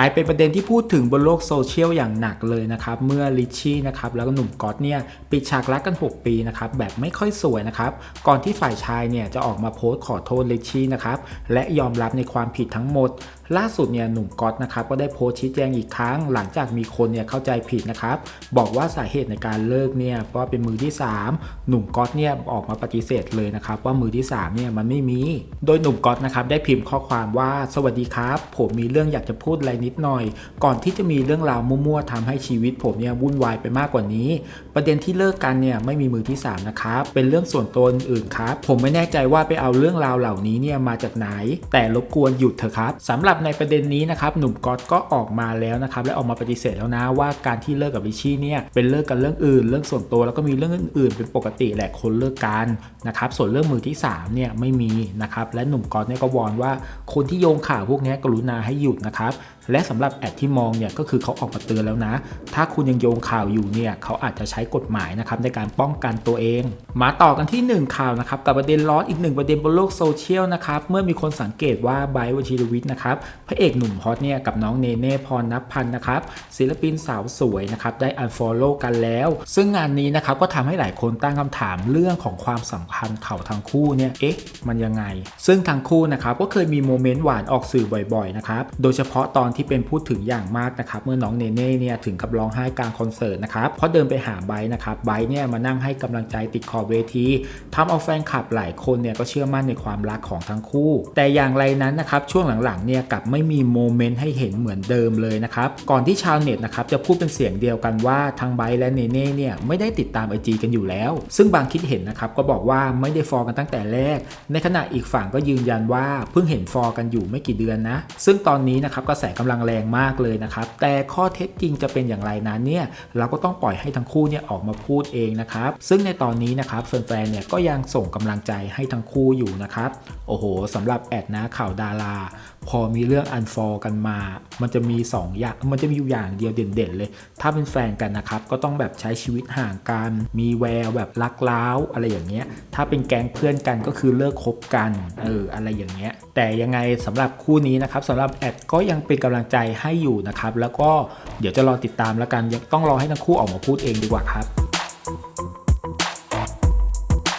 กลายเป็นประเด็นที่พูดถึงบนโลกโซเชียลอย่างหนักเลยนะครับ เมื่อลิชชี่นะครับแล้วก็หนุ่มก๊อตเนี่ยปิดฉากรักกัน 6 ปีนะครับแบบไม่ค่อยสวยนะครับ ก่อนที่ฝ่ายชายเนี่ยจะออกมาโพสต์ขอโทษลิชชี่นะครับและยอมรับในความผิดทั้งหมด ล่าสุดเนี่ยหนุ่มก๊อตนะครับก็ได้โพสต์ชี้แจงอีกครั้ง หลังจากมีคนเนี่ยเข้าใจผิดนะครับบอกว่าสาเหตุในการเลิกเนี่ยเพราะเป็นมือที่ 3 หนุ่มก๊อตเนี่ยออกมาปฏิเสธเลยนะครับว่ามือที่3เนี่ยมันไม่มี โดยหนุ่มก๊อตนะครับได้พิมพ์ข้อความว่าสวัสดีครับ ผมมีเรื่องอยากจะพูดอะไรนิดหน่อย ก่อนที่จะมีเรื่องราวมั่วๆทำให้ชีวิตผมเนี่ยวุ่นวายไปมากกว่านี้ ประเด็นที่เลิกกันเนี่ยไม่มีมือที่3นะครับเป็นเรื่องส่วนตัวอื่นครับผมไม่แน่ใจว่าไปเอาเรื่องราวเหล่านี้เนี่ยมาจากไหน แต่รบกวนหยุดเถอะครับสำหรับในประเด็นนี้นะครับหนุ่มก๊อตก็ออกมาแล้วนะครับและออกมาปฏิเสธแล้วนะว่าการที่เลิกกับลิชี่เนี่ยเป็นเลิกกันเรื่องอื่น เรื่องส่วนตัวแล้วก็มีเรื่องอื่นๆ เป็นปกติแหละคนเลิกกันนะครับส่วนเรื่องมือที่3เนี่ยไม่มีนะครับและหนุ่มก๊อตเนี่ยก็วอนว่าคนที่โยงข่าวพวกนี้กรุณาให้หยุดนะครับและสำหรับแอดที่มองเนี่ยก็คือเขาออกมาเตือนแล้วนะ ถ้าคุณยังโยงข่าวอยู่เนี่ยเขาอาจจะใช้กฎหมายนะครับในการป้องกันตัวเอง มาต่อกันที่ 1 ข่าวนะครับกับประเด็นร้อนอีกหนึ่งประเด็นบนโลกโซเชียลนะครับเมื่อมีคนสังเกตว่าไบวชิรวิทย์นะครับพระเอกหนุ่มฮอตเนี่ยกับน้องเนเน่พรนับพันธ์นะครับศิลปินสาวสวยนะครับได้อันฟอลโล่กันแล้ว ซึ่งงานนี้นะครับก็ทำให้หลายคนตั้งคำถามเรื่องของความสัมพันธ์เขาทั้งคู่เนี่ยเอ๊ะมันยังไง ซึ่งทั้งคู่นะครับก็เคยมีโมเมนต์หวานออกสื่อบ่อยๆนะครับโดยเฉพาะตอนที่เป็นพูดถึงอย่างมากนะครับเมื่อน้องเนเน่เนี่ยถึงกับร้องไห้กลางคอนเสิร์ตนะครับเพราะเดินไปหาไบร์นะครับไบร์เนี่ยมานั่งให้กำลังใจติดขอบเวทีทำเอาแฟนคลับหลายคนเนี่ยก็เชื่อมั่นในความรักของทั้งคู่ แต่อย่างไรนั้นนะครับช่วงหลังๆเนี่ยกับไม่มีโมเมนต์ให้เห็นเหมือนเดิมเลยนะครับ ก่อนที่ชาวเน็ตนะครับจะพูดเป็นเสียงเดียวกันว่าทั้งไบและเนเน่เนี่ยไม่ได้ติดตามไอจีกันอยู่แล้ว ซึ่งบางคิดเห็นนะครับก็บอกว่าไม่ได้ฟอลกันตั้งแต่แรก ในขณะอีกฝั่งก็ยืนยันว่าเพิ่งเห็นฟอลกันอยู่ไม่กี่เดือนนะ ซึ่งตอนนี้นะครับกระแสกำลังแรงมากเลยนะครับ แต่ข้อเท็จจริงจะเป็นอย่างไรนั้นเนี่ยเราก็ต้องปล่อยให้ทั้งคู่เนี่ยออกมาพูดเองนะครับ ซึ่งในตอนนี้นะครับแฟนๆเนี่ยก็ยังส่งกำลังใจให้ทั้งคู่อยู่นะครับ โอ้โหสำหรับแอดนะข่าวดารา พอมีเรื่องอันฟอลกันมา มันจะมี2อย่าง มันจะมีอยู่อย่างเดียวเด่นๆเลย ถ้าเป็นแฟนกันนะครับ ก็ต้องแบบใช้ชีวิตห่างกัน มีแววแบบรักล้าวอะไรอย่างเงี้ย ถ้าเป็นแก๊งเพื่อนกันก็คือเลิกคบกัน เออ อะไรอย่างเงี้ย แต่ยังไงสำหรับคู่นี้นะครับสำหรับแอดก็ยังเป็นกำลังใจให้อยู่นะครับ แล้วก็เดี๋ยวจะรอติดตามแล้วกันยังต้องรอให้ทั้งคู่ออกมาพูดเองดีกว่าครับ